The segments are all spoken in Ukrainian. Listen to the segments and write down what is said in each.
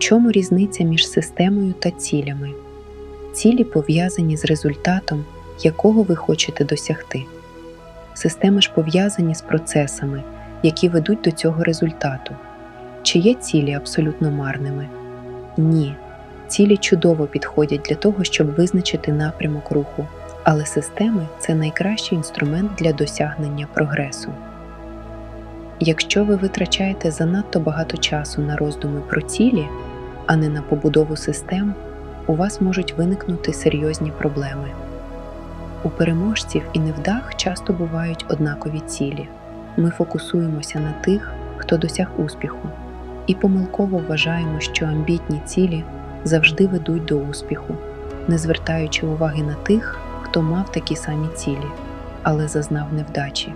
чому різниця між системою та цілями? Цілі пов'язані з результатом, якого ви хочете досягти. Системи ж пов'язані з процесами, які ведуть до цього результату. Чи є цілі абсолютно марними? Ні. Цілі чудово підходять для того, щоб визначити напрямок руху, але системи це найкращий інструмент для досягнення прогресу. Якщо ви витрачаєте занадто багато часу на роздуми про цілі, а не на побудову систем, у вас можуть виникнути серйозні проблеми. У переможців і невдах часто бувають однакові цілі. Ми фокусуємося на тих, хто досяг успіху, і помилково вважаємо, що амбітні цілі завжди ведуть до успіху, не звертаючи уваги на тих, хто мав такі самі цілі, але зазнав невдачі.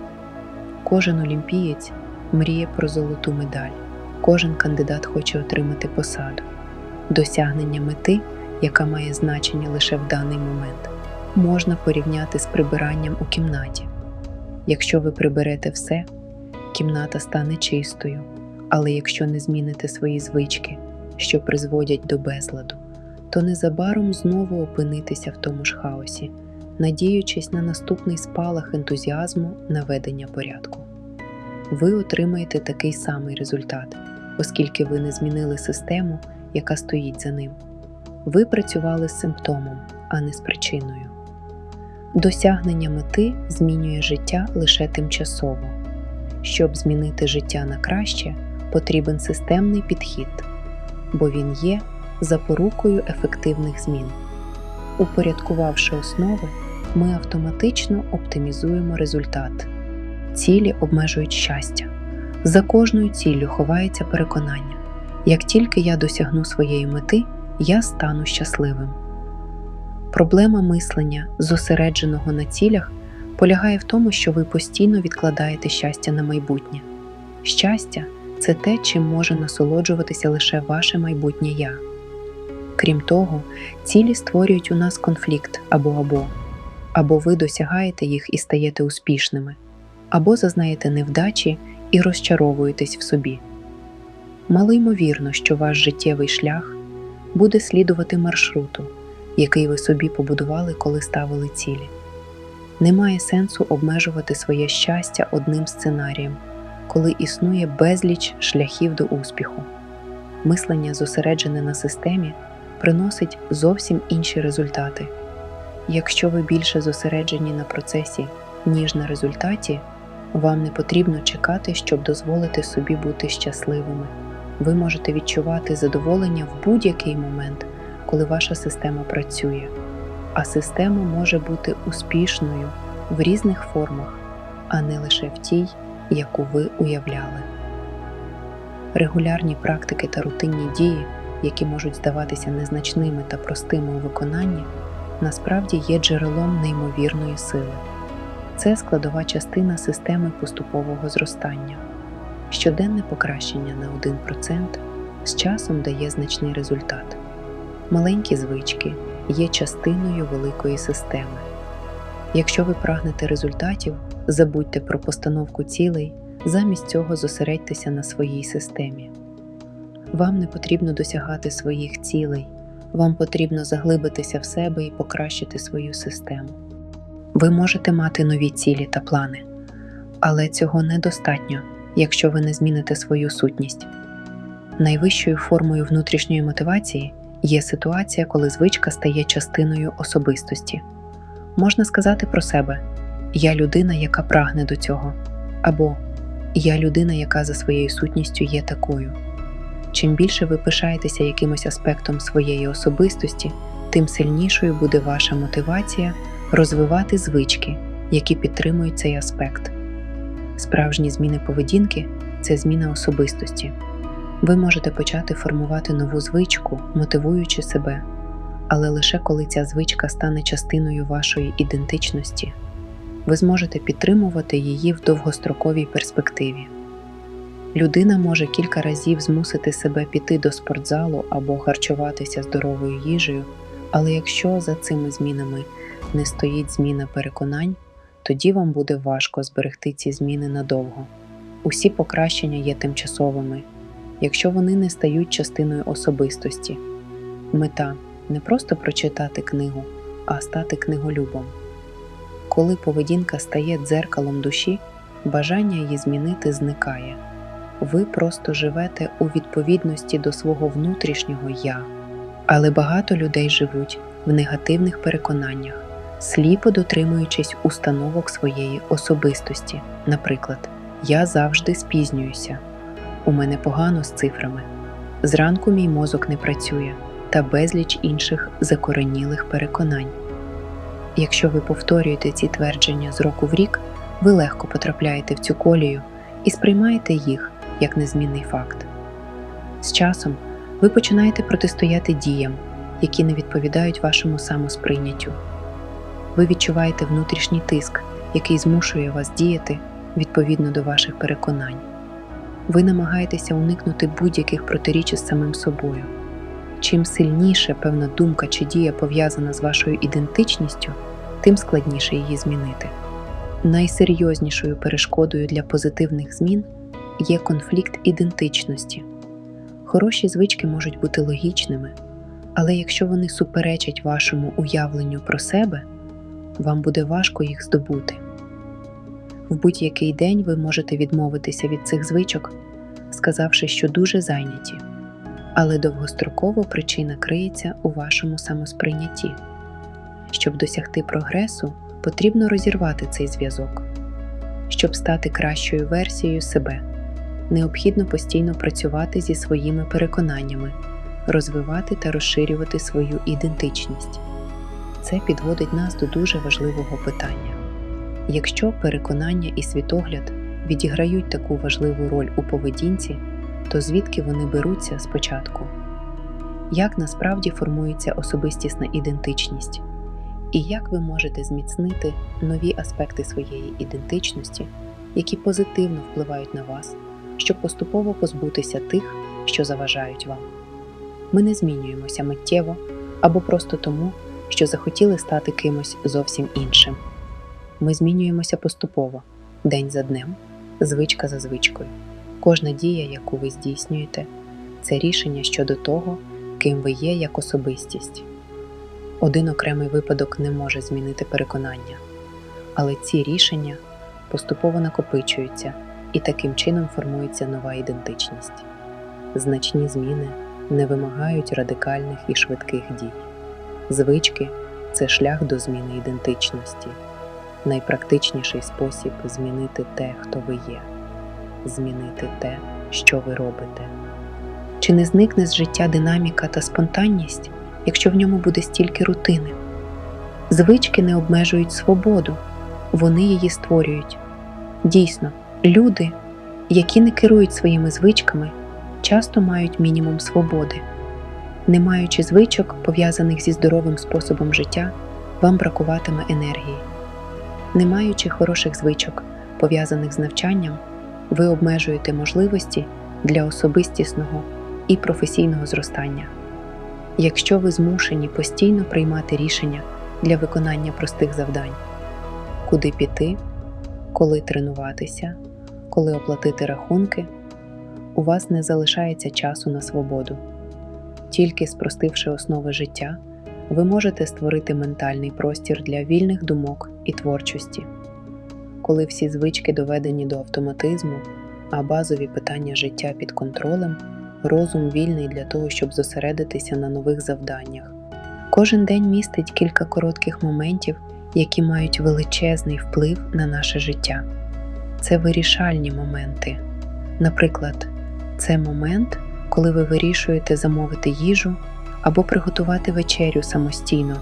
Кожен олімпієць мріє про золоту медаль, кожен кандидат хоче отримати посаду. Досягнення мети, яка має значення лише в даний момент, можна порівняти з прибиранням у кімнаті. Якщо ви приберете все, кімната стане чистою, але якщо не зміните свої звички, що призводять до безладу, то незабаром знову опинитися в тому ж хаосі, надіючись на наступний спалах ентузіазму наведення порядку. Ви отримаєте такий самий результат, оскільки ви не змінили систему, яка стоїть за ним. Ви працювали з симптомом, а не з причиною. Досягнення мети змінює життя лише тимчасово. Щоб змінити життя на краще, потрібен системний підхід, бо він є запорукою ефективних змін. Упорядкувавши основи, ми автоматично оптимізуємо результат. Цілі обмежують щастя. За кожною ціллю ховається переконання: як тільки я досягну своєї мети, я стану щасливим. Проблема мислення, зосередженого на цілях, полягає в тому, що ви постійно відкладаєте щастя на майбутнє. Щастя це те, чим може насолоджуватися лише ваше майбутнє я. Крім того, цілі створюють у нас конфлікт або або, або ви досягаєте їх і стаєте успішними, або зазнаєте невдачі і розчаровуєтесь в собі. Мало ймовірно, що ваш життєвий шлях буде слідувати маршруту, який ви собі побудували, коли ставили цілі. Немає сенсу обмежувати своє щастя одним сценарієм, коли існує безліч шляхів до успіху. Мислення, зосереджене на системі, приносить зовсім інші результати. Якщо ви більше зосереджені на процесі, ніж на результаті, вам не потрібно чекати, щоб дозволити собі бути щасливими. Ви можете відчувати задоволення в будь-який момент, коли ваша система працює, а система може бути успішною в різних формах, а не лише в тій, яку ви уявляли. Регулярні практики та рутинні дії, які можуть здаватися незначними та простими у виконанні, насправді є джерелом неймовірної сили. Це складова частина системи поступового зростання. Щоденне покращення на 1% з часом дає значний результат. Маленькі звички є частиною великої системи. Якщо ви прагнете результатів, забудьте про постановку цілей, замість цього зосередьтеся на своїй системі. Вам не потрібно досягати своїх цілей, вам потрібно заглибитися в себе і покращити свою систему. Ви можете мати нові цілі та плани, але цього недостатньо, якщо ви не зміните свою сутність. Найвищою формою внутрішньої мотивації є ситуація, коли звичка стає частиною особистості. Можна сказати про себе: Я людина, яка прагне до цього, або Я людина, яка за своєю сутністю є такою. Чим більше ви пишаєтеся якимось аспектом своєї особистості, тим сильнішою буде ваша мотивація розвивати звички, які підтримують цей аспект. Справжні зміни поведінки це зміна особистості. Ви можете почати формувати нову звичку, мотивуючи себе, але лише коли ця звичка стане частиною вашої ідентичності, ви зможете підтримувати її в довгостроковій перспективі. Людина може кілька разів змусити себе піти до спортзалу або харчуватися здоровою їжею, але якщо за цими змінами не стоїть зміна переконань, тоді вам буде важко зберегти ці зміни надовго. Усі покращення є тимчасовими, якщо вони не стають частиною особистості. Мета не просто прочитати книгу, а стати книголюбом. Коли поведінка стає дзеркалом душі, бажання її змінити зникає. Ви просто живете у відповідності до свого внутрішнього я. Але багато людей живуть в негативних переконаннях, сліпо дотримуючись установок своєї особистості. Наприклад, я завжди спізнююся, у мене погано з цифрами, зранку мій мозок не працює та безліч інших закоренілих переконань. Якщо ви повторюєте ці твердження з року в рік, ви легко потрапляєте в цю колію і сприймаєте їх як незмінний факт. З часом ви починаєте протистояти діям, які не відповідають вашому самосприйняттю. Ви відчуваєте внутрішній тиск, який змушує вас діяти відповідно до ваших переконань. Ви намагаєтеся уникнути будь-яких протиріч із самим собою. Чим сильніше певна думка чи дія пов'язана з вашою ідентичністю, тим складніше її змінити. Найсерйознішою перешкодою для позитивних змін є конфлікт ідентичності. Хороші звички можуть бути логічними, але якщо вони суперечать вашому уявленню про себе, вам буде важко їх здобути. В будь-який день ви можете відмовитися від цих звичок, сказавши, що дуже зайняті, але довгостроково причина криється у вашому самосприйнятті. Щоб досягти прогресу, потрібно розірвати цей зв'язок. Щоб стати кращою версією себе, необхідно постійно працювати зі своїми переконаннями, розвивати та розширювати свою ідентичність. Це підводить нас до дуже важливого питання. Якщо переконання і світогляд відіграють таку важливу роль у поведінці, то звідки вони беруться спочатку? Як насправді формується особистісна ідентичність? І як ви можете зміцнити нові аспекти своєї ідентичності, які позитивно впливають на вас, щоб поступово позбутися тих, що заважають вам? Ми не змінюємося миттєво або просто тому, що захотіли стати кимось зовсім іншим. Ми змінюємося поступово, день за днем, звичка за звичкою. Кожна дія, яку ви здійснюєте, це рішення щодо того, ким ви є як особистість. Один окремий випадок не може змінити переконання, але ці рішення поступово накопичуються і таким чином формується нова ідентичність. Значні зміни не вимагають радикальних і швидких дій. Звички це шлях до зміни ідентичності, найпрактичніший спосіб змінити те, хто ви є, змінити те, що ви робите. Чи не зникне з життя динаміка та спонтанність, якщо в ньому буде стільки рутини? Звички не обмежують свободу, вони її створюють. Дійсно, люди, які не керують своїми звичками, часто мають мінімум свободи. Не маючи звичок, пов'язаних зі здоровим способом життя, вам бракуватиме енергії. Не маючи хороших звичок, пов'язаних з навчанням, ви обмежуєте можливості для особистісного і професійного зростання. Якщо ви змушені постійно приймати рішення для виконання простих завдань, куди піти, коли тренуватися, коли оплатити рахунки, у вас не залишається часу на свободу. Тільки спростивши основи життя, ви можете створити ментальний простір для вільних думок і творчості. Коли всі звички доведені до автоматизму, а базові питання життя під контролем, розум вільний для того, щоб зосередитися на нових завданнях. Кожен день містить кілька коротких моментів, які мають величезний вплив на наше життя. Це вирішальні моменти. Наприклад, це момент, коли ви вирішуєте замовити їжу або приготувати вечерю самостійно,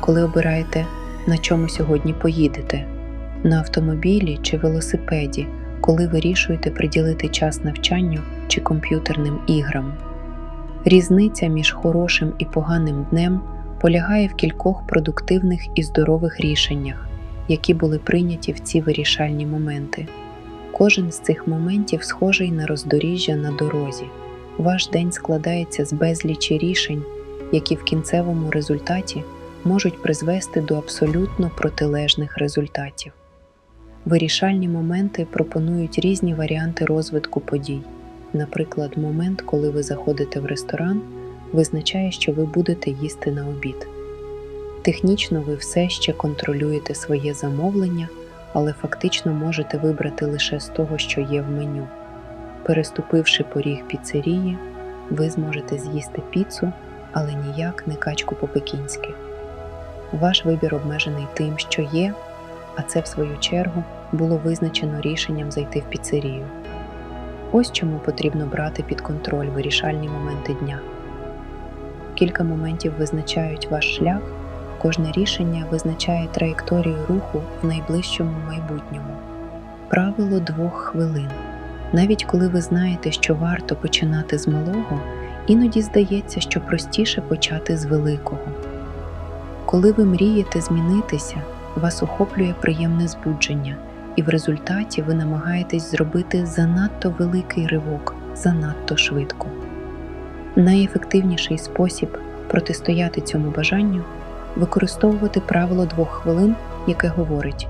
коли обираєте, на чому сьогодні поїдете, на автомобілі чи велосипеді, коли вирішуєте приділити час навчанню чи комп'ютерним іграм. Різниця між хорошим і поганим днем полягає в кількох продуктивних і здорових рішеннях, які були прийняті в ці вирішальні моменти. Кожен з цих моментів схожий на роздоріжжя на дорозі. Ваш день складається з безлічі рішень, які в кінцевому результаті можуть призвести до абсолютно протилежних результатів. Вирішальні моменти пропонують різні варіанти розвитку подій. Наприклад, момент, коли ви заходите в ресторан, визначає, що ви будете їсти на обід. Технічно ви все ще контролюєте своє замовлення, але фактично можете вибрати лише з того, що є в меню. Переступивши поріг піцерії, ви зможете з'їсти піцу, але ніяк не качку по-пекінськи. Ваш вибір обмежений тим, що є, а це, в свою чергу, було визначено рішенням зайти в піцерію. Ось чому потрібно брати під контроль вирішальні моменти дня. Кілька моментів визначають ваш шлях, кожне рішення визначає траєкторію руху в найближчому майбутньому. Правило двох хвилин. Навіть коли ви знаєте, що варто починати з малого, іноді здається, що простіше почати з великого. Коли ви мрієте змінитися, вас охоплює приємне збудження, і в результаті ви намагаєтесь зробити занадто великий ривок занадто швидко. Найефективніший спосіб протистояти цьому бажанню використовувати правило двох хвилин, яке говорить,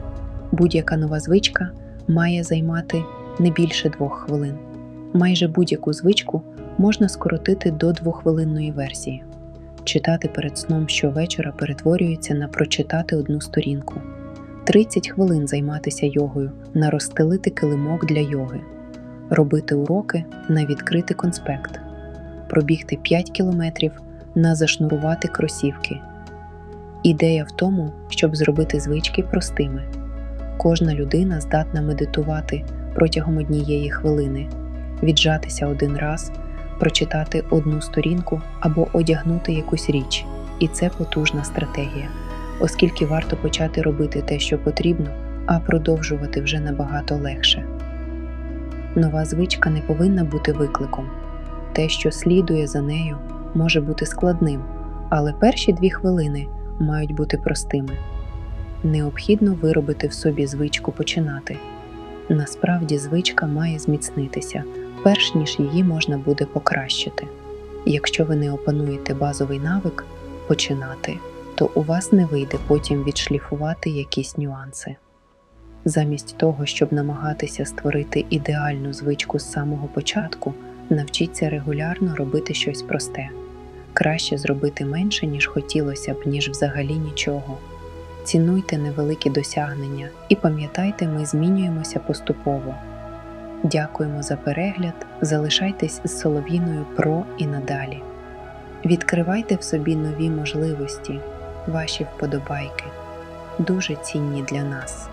будь-яка нова звичка має займати не більше двох хвилин. Майже будь-яку звичку можна скоротити до двоххвилинної версії. Читати перед сном щовечора перетворюється на прочитати одну сторінку. 30 хвилин займатися йогою, на розстелити килимок для йоги, робити уроки на відкрити конспект, пробігти 5 кілометрів на зашнурувати кросівки. Ідея в тому, щоб зробити звички простими. Кожна людина здатна медитувати протягом однієї хвилини, віджатися один раз, прочитати одну сторінку або одягнути якусь річ. І це потужна стратегія, оскільки варто почати робити те, що потрібно, а продовжувати вже набагато легше. Нова звичка не повинна бути викликом. Те, що слідує за нею, може бути складним, але перші дві хвилини мають бути простими. Необхідно виробити в собі звичку починати. Насправді звичка має зміцнитися, перш ніж її можна буде покращити. Якщо ви не опануєте базовий навик починати, то у вас не вийде потім відшліфувати якісь нюанси. Замість того, щоб намагатися створити ідеальну звичку з самого початку, навчіться регулярно робити щось просте. Краще зробити менше, ніж хотілося б, ніж взагалі нічого. Цінуйте невеликі досягнення і пам'ятайте, ми змінюємося поступово. Дякуємо за перегляд, залишайтесь з Солов'їною Про і надалі. Відкривайте в собі нові можливості, ваші вподобайки, дуже цінні для нас.